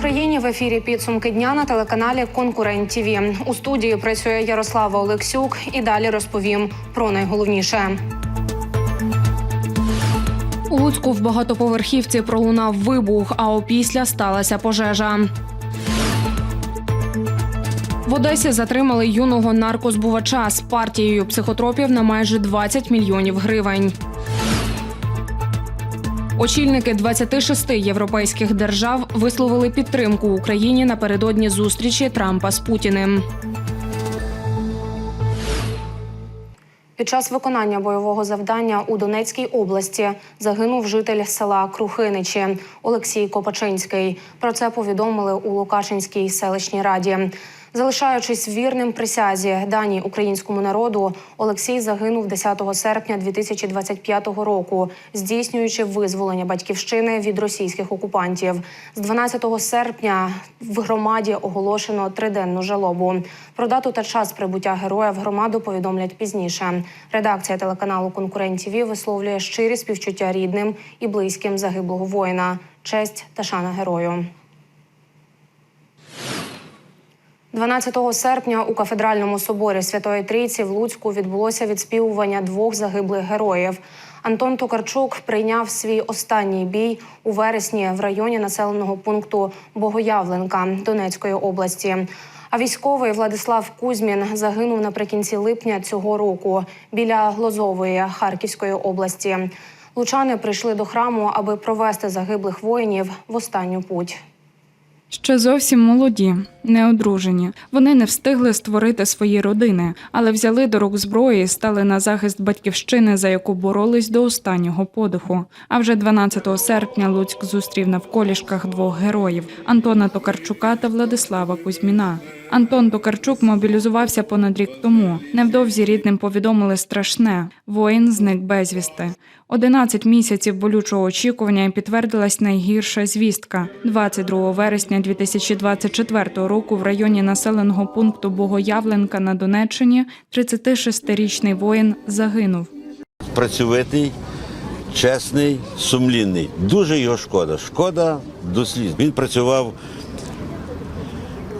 Україні в ефірі підсумки дня на телеканалі Конкурент ТІВІ. У студії працює Ярослава Олексюк і далі розповім про найголовніше. У Луцьку в багатоповерхівці пролунав вибух, а опісля сталася пожежа. В Одесі затримали юного наркозбувача з партією психотропів на майже 20 мільйонів гривень. Очільники 26 європейських держав висловили підтримку Україні напередодні зустрічі Трампа з Путіним. Під час виконання бойового завдання у Донецькій області загинув житель села Крухиничі Олексій Копачинський. Про це повідомили у Лукашинській селищній раді. Залишаючись вірним присязі даній українському народу, Олексій загинув 10 серпня 2025 року, здійснюючи визволення батьківщини від російських окупантів. З 12 серпня в громаді оголошено триденну жалобу. Про дату та час прибуття героя в громаду повідомлять пізніше. Редакція телеканалу Конкурент ТІВІ висловлює щирі співчуття рідним і близьким загиблого воїна. Честь та шана герою. 12 серпня у кафедральному соборі Святої Трійці в Луцьку відбулося відспівування двох загиблих героїв. Антон Токарчук прийняв свій останній бій у вересні в районі населеного пункту Богоявленка Донецької області. А військовий Владислав Кузьмін загинув наприкінці липня цього року біля Лозової Харківської області. Лучани прийшли до храму, аби провести загиблих воїнів в останню путь. Ще зовсім молоді, неодружені. Вони не встигли створити свої родини, але взяли до рук зброї і стали на захист батьківщини, за яку боролись до останнього подиху. А вже 12 серпня Луцьк зустрів на вколішках двох героїв Антона Токарчука та Владислава Кузьміна. Антон Токарчук мобілізувався понад рік тому. Невдовзі рідним повідомили страшне: воїн зник безвісти. 11 місяців болючого очікування і підтвердилась найгірша звістка. 22 вересня 2024 року в районі населеного пункту Богоявленка на Донеччині 36-річний воїн загинув. працьовитий, чесний, сумлінний. Дуже його шкода. Шкода до сліз. Він працював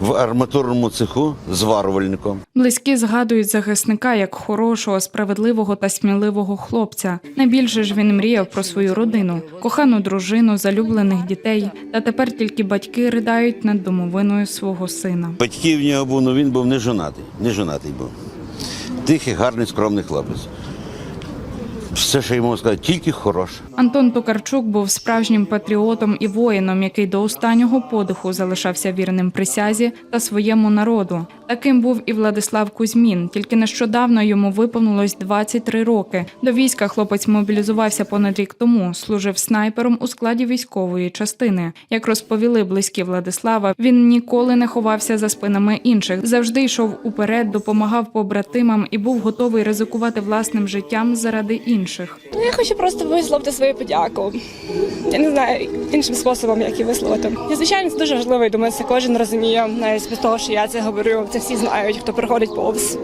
в арматурному цеху зварювальником. Близькі згадують захисника як хорошого, справедливого та сміливого хлопця. Найбільше ж він мріяв про свою родину, кохану дружину, залюблених дітей. Та тепер тільки батьки ридають над домовиною свого сина. Батьків в нього був, ну він був не жонатий. Не жонатий був. Тихий, гарний, скромний хлопець. Все, що йому сказати, тільки хороше. Антон Токарчук був справжнім патріотом і воїном, який до останнього подиху залишався вірним присязі та своєму народу. Таким був і Владислав Кузьмін. Тільки нещодавно йому виповнилось 23 роки. До війська хлопець мобілізувався понад рік тому. Служив снайпером у складі військової частини. Як розповіли близькі Владислава, він ніколи не ховався за спинами інших, завжди йшов уперед, допомагав побратимам і був готовий ризикувати власним життям заради інших. Ну, я хочу просто висловити свою подяку. Я не знаю іншим способом, як її висловити. І, звичайно, це дуже важливо. і Думаю, це кожен розуміє, навіть без того, що я це говорю. Це всі знають, хто приходить повз.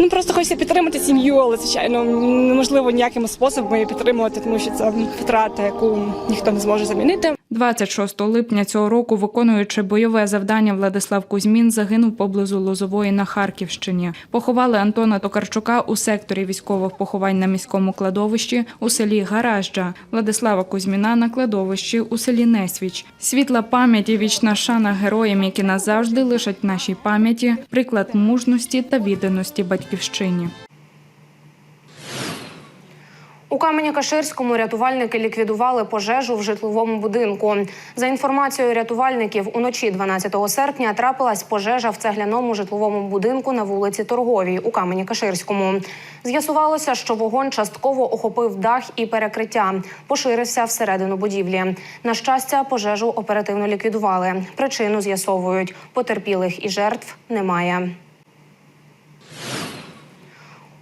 Ну просто хочеться підтримати сім'ю, але звичайно неможливо ніяким способом її підтримувати, тому що це втрата, яку ніхто не зможе замінити. 26 липня цього року, виконуючи бойове завдання, Владислав Кузьмін загинув поблизу Лозової на Харківщині. Поховали Антона Токарчука у секторі військових поховань на міському кладовищі у селі Гаражджа, Владислава Кузьміна на кладовищі у селі Несвіч. Світла пам'ять і вічна шана героям, які назавжди лишать в нашій пам'яті приклад мужності та відданості батьківщині. У Камені-Каширському рятувальники ліквідували пожежу в житловому будинку. За інформацією рятувальників, уночі 12 серпня трапилась пожежа в цегляному житловому будинку на вулиці Торговій у Камені-Каширському. З'ясувалося, що вогонь частково охопив дах і перекриття, поширився всередину будівлі. На щастя, пожежу оперативно ліквідували. Причину з'ясовують. Потерпілих і жертв немає.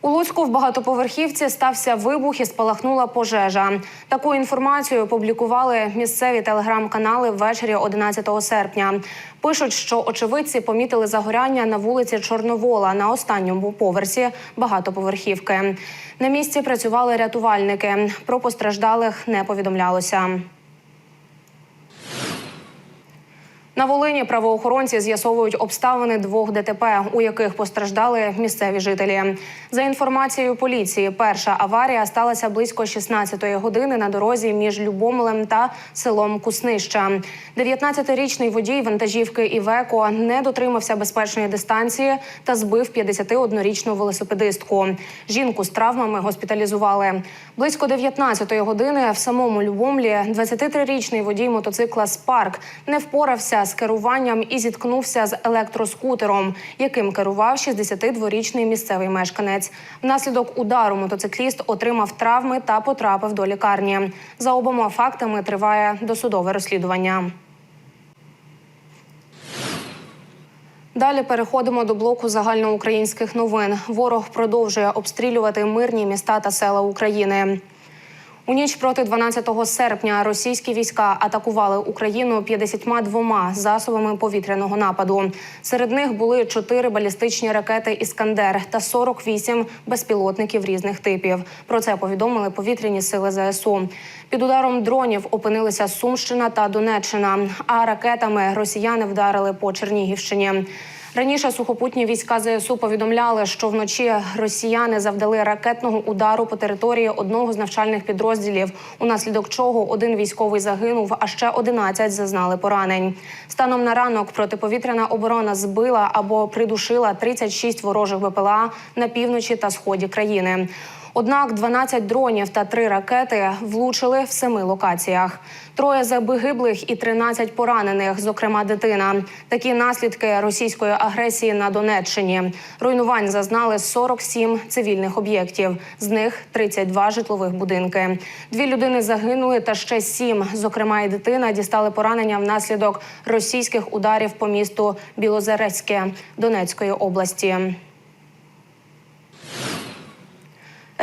У Луцьку в багатоповерхівці стався вибух і спалахнула пожежа. Таку інформацію опублікували місцеві телеграм-канали ввечері 11 серпня. Пишуть, що очевидці помітили загоряння на вулиці Чорновола на останньому поверсі багатоповерхівки. На місці працювали рятувальники. Про постраждалих не повідомлялося. На Волині правоохоронці з'ясовують обставини двох ДТП, у яких постраждали місцеві жителі. За інформацією поліції, перша аварія сталася близько 16-ї години на дорозі між Любомлем та селом Куснища. 19-річний водій вантажівки Івеко не дотримався безпечної дистанції та збив 51-річну велосипедистку. Жінку з травмами госпіталізували. Близько 19-ї години в самому Любомлі 23-річний водій мотоцикла Спарк не впорався з керуванням і зіткнувся з електроскутером, яким керував 62-річний місцевий мешканець. Внаслідок удару мотоцикліст отримав травми та потрапив до лікарні. За обома фактами триває досудове розслідування. Далі переходимо до блоку загальноукраїнських новин. Ворог продовжує обстрілювати мирні міста та села України. У ніч проти 12 серпня російські війська атакували Україну 52 засобами повітряного нападу. Серед них були 4 балістичні ракети Іскандер та 48 безпілотників різних типів. Про це повідомили повітряні сили ЗСУ. Під ударом дронів опинилися Сумщина та Донеччина. А ракетами росіяни вдарили по Чернігівщині. Раніше сухопутні війська ЗСУ повідомляли, що вночі росіяни завдали ракетного удару по території одного з навчальних підрозділів, унаслідок чого один військовий загинув, а ще 11 зазнали поранень. Станом на ранок протиповітряна оборона збила або придушила 36 ворожих БПЛА на півночі та сході країни. Однак 12 дронів та 3 ракети влучили в семи локаціях. Троє загиблих і 13 поранених, зокрема дитина. Такі наслідки російської агресії на Донеччині. Руйнувань зазнали 47 цивільних об'єктів, з них 32 житлових будинки. Дві людини загинули, та ще сім, зокрема і дитина, дістали поранення внаслідок російських ударів по місту Білозерецьке Донецької області.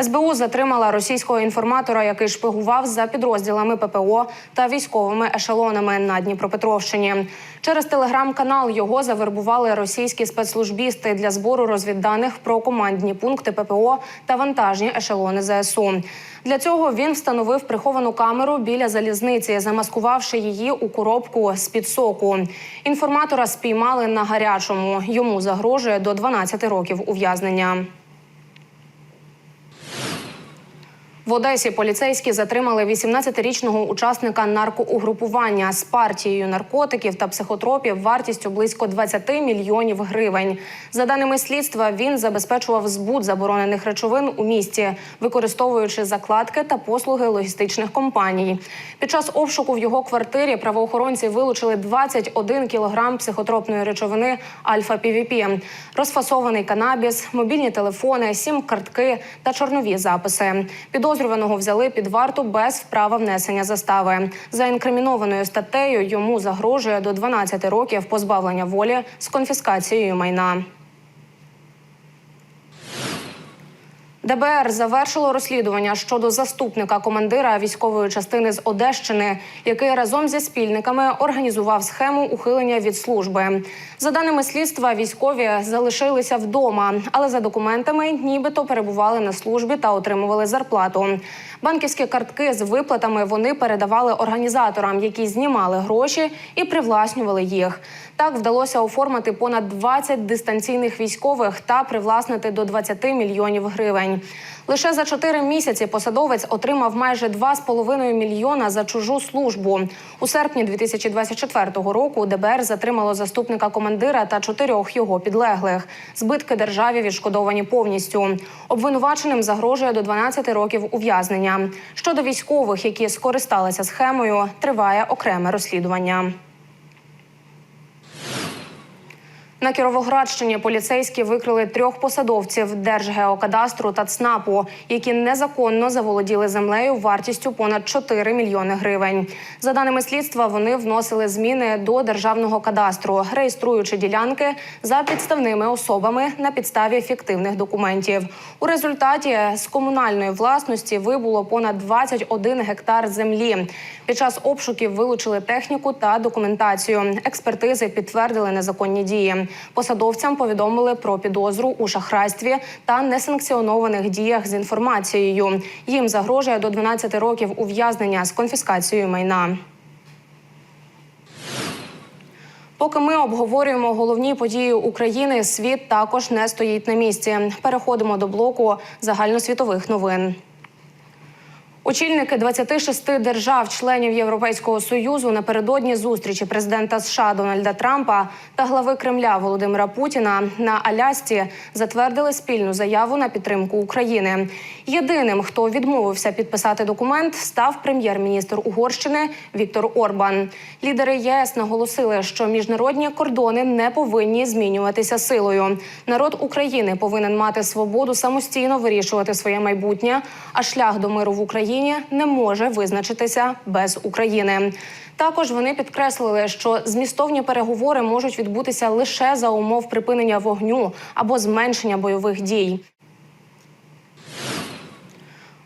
СБУ затримала російського інформатора, який шпигував за підрозділами ППО та військовими ешелонами на Дніпропетровщині. Через телеграм-канал його завербували російські спецслужбісти для збору розвідданих про командні пункти ППО та вантажні ешелони ЗСУ. Для цього він встановив приховану камеру біля залізниці, замаскувавши її у коробку з під соку. Інформатора спіймали на гарячому. Йому загрожує до 12 років ув'язнення. В Одесі поліцейські затримали 18-річного учасника наркоугрупування з партією наркотиків та психотропів вартістю близько 20 мільйонів гривень. За даними слідства, він забезпечував збут заборонених речовин у місті, використовуючи закладки та послуги логістичних компаній. Під час обшуку в його квартирі правоохоронці вилучили 21 кілограм психотропної речовини альфа-півіпі, розфасований канабіс, мобільні телефони, сім-картки та чорнові записи. Підозрюваного взяли під варту без права внесення застави. За інкримінованою статтею йому загрожує до 12 років позбавлення волі з конфіскацією майна. ДБР завершило розслідування щодо заступника командира військової частини з Одещини, який разом зі спільниками організував схему ухилення від служби. За даними слідства, військові залишилися вдома, але за документами нібито перебували на службі та отримували зарплату. Банківські картки з виплатами вони передавали організаторам, які знімали гроші і привласнювали їх. Так вдалося оформити понад 20 дистанційних військових та привласнити до 20 мільйонів гривень. Лише за 4 місяці посадовець отримав майже 2,5 мільйона за чужу службу. У серпні 2024 року ДБР затримало заступника командира та чотирьох його підлеглих. Збитки державі відшкодовані повністю. Обвинуваченим загрожує до 12 років ув'язнення. Щодо військових, які скористалися схемою, триває окреме розслідування. На Кіровоградщині поліцейські викрили трьох посадовців Держгеокадастру та ЦНАПу, які незаконно заволоділи землею вартістю понад 4 мільйони гривень. За даними слідства, вони вносили зміни до державного кадастру, реєструючи ділянки за підставними особами на підставі фіктивних документів. У результаті з комунальної власності вибуло понад 21 гектар землі. Під час обшуків вилучили техніку та документацію. Експертизи підтвердили незаконні дії. Посадовцям повідомили про підозру у шахрайстві та несанкціонованих діях з інформацією. Їм загрожує до 12 років ув'язнення з конфіскацією майна. Поки ми обговорюємо головні події України, світ також не стоїть на місці. Переходимо до блоку загальносвітових новин. Очільники 26 держав-членів Європейського союзу напередодні зустрічі президента США Дональда Трампа та глави Кремля Володимира Путіна на Алясці затвердили спільну заяву на підтримку України. Єдиним, хто відмовився підписати документ, став прем'єр-міністр Угорщини Віктор Орбан. Лідери ЄС наголосили, що міжнародні кордони не повинні змінюватися силою. Народ України повинен мати свободу самостійно вирішувати своє майбутнє, а шлях до миру в Україні не може визначитися без України. Також вони підкреслили, що змістовні переговори можуть відбутися лише за умов припинення вогню або зменшення бойових дій.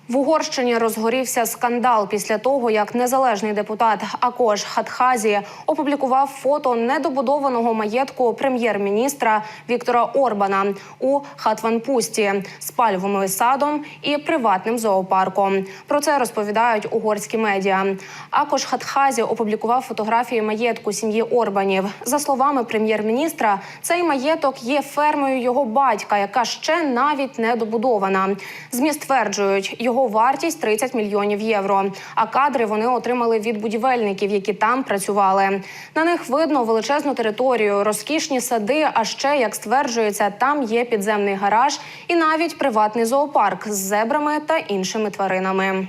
В Угорщині розгорівся скандал після того, як незалежний депутат Акош Хатхазі опублікував фото недобудованого маєтку прем'єр-міністра Віктора Орбана у Хатванпусті з пальвовим садом і приватним зоопарком. Про це розповідають угорські медіа. Акош Хатхазі опублікував фотографії маєтку сім'ї Орбанів. За словами прем'єр-міністра, цей маєток є фермою його батька, яка ще навіть не добудована. ЗМІ стверджують, його вартість 30 мільйонів євро. А кадри вони отримали від будівельників, які там працювали. На них видно величезну територію, розкішні сади. А ще, як стверджується, там є підземний гараж і навіть приватний зоопарк з зебрами та іншими тваринами.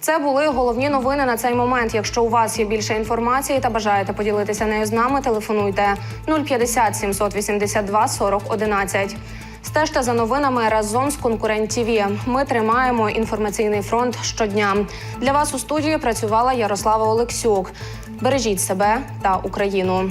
Це були головні новини на цей момент. Якщо у вас є більше інформації та бажаєте поділитися нею з нами, телефонуйте 050 782 40 11. Стежте за новинами разом з конкурент ТІВІ. Ми тримаємо інформаційний фронт щодня. Для вас у студії працювала Ярослава Олексюк. Бережіть себе та Україну.